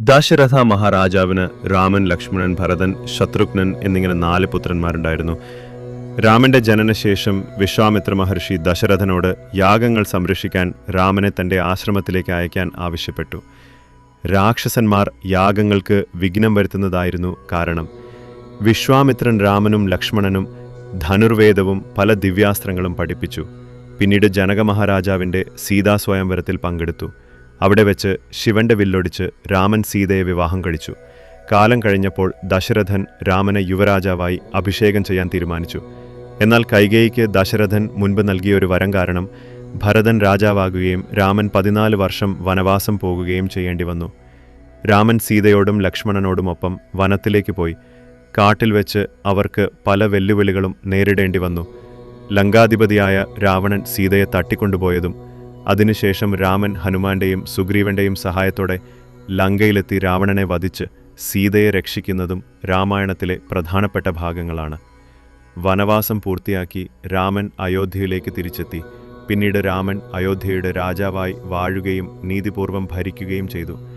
ദശരഥ മഹാരാജാവിന് രാമൻ ലക്ഷ്മണൻ ഭരതൻ ശത്രുഘ്നൻ എന്നിങ്ങനെ നാല് പുത്രന്മാരുണ്ടായിരുന്നു. രാമന്റെ ജനനശേഷം വിശ്വാമിത്ര മഹർഷി ദശരഥനോട് യാഗങ്ങൾ സംരക്ഷിക്കാൻ രാമനെ തന്റെ ആശ്രമത്തിലേക്ക് അയക്കാൻ ആവശ്യപ്പെട്ടു. രാക്ഷസന്മാർ യാഗങ്ങൾക്ക് വിഘ്നം വരുത്തുന്നതായിരുന്നു കാരണം. വിശ്വാമിത്രൻ രാമനും ലക്ഷ്മണനും ധനുർവേദവും പല ദിവ്യാസ്ത്രങ്ങളും പഠിപ്പിച്ചു. പിന്നീട് ജനകമഹാരാജാവിന്റെ സീതാസ്വയംവരത്തിൽ സീതാ സ്വയംവരത്തിൽ പങ്കെടുത്തു. അവിടെ വെച്ച് ശിവന്റെ വില്ലൊടിച്ച് രാമൻ സീതയെ വിവാഹം കഴിച്ചു. കാലം കഴിഞ്ഞപ്പോൾ ദശരഥൻ രാമനെ യുവരാജാവായി അഭിഷേകം ചെയ്യാൻ തീരുമാനിച്ചു. എന്നാൽ കൈകേയിക്ക് ദശരഥൻ മുൻപ് നൽകിയ ഒരു വരം കാരണം ഭരതൻ രാജാവാകുകയും രാമൻ പതിനാല് വർഷം വനവാസം പോകുകയും ചെയ്യേണ്ടി വന്നു. രാമൻ സീതയോടും ലക്ഷ്മണനോടുമൊപ്പം വനത്തിലേക്ക് പോയി. കാട്ടിൽ വെച്ച് അവർക്ക് പല വെല്ലുവിളികളും നേരിടേണ്ടി വന്നു. ലങ്കാധിപതിയായ രാവണൻ സീതയെ തട്ടിക്കൊണ്ടുപോയതും അതിനുശേഷം രാമൻ ഹനുമാന്റെയും സുഗ്രീവന്റെയും സഹായത്തോടെ ലങ്കയിലെത്തി രാവണനെ വധിച്ച് സീതയെ രക്ഷിക്കുന്നതും രാമായണത്തിലെ പ്രധാനപ്പെട്ട ഭാഗങ്ങളാണ്. വനവാസം പൂർത്തിയാക്കി രാമൻ അയോധ്യയിലേക്ക് തിരിച്ചെത്തി. പിന്നീട് രാമൻ അയോധ്യയുടെ രാജാവായി വാഴുകയും നീതിപൂർവം ഭരിക്കുകയും ചെയ്തു.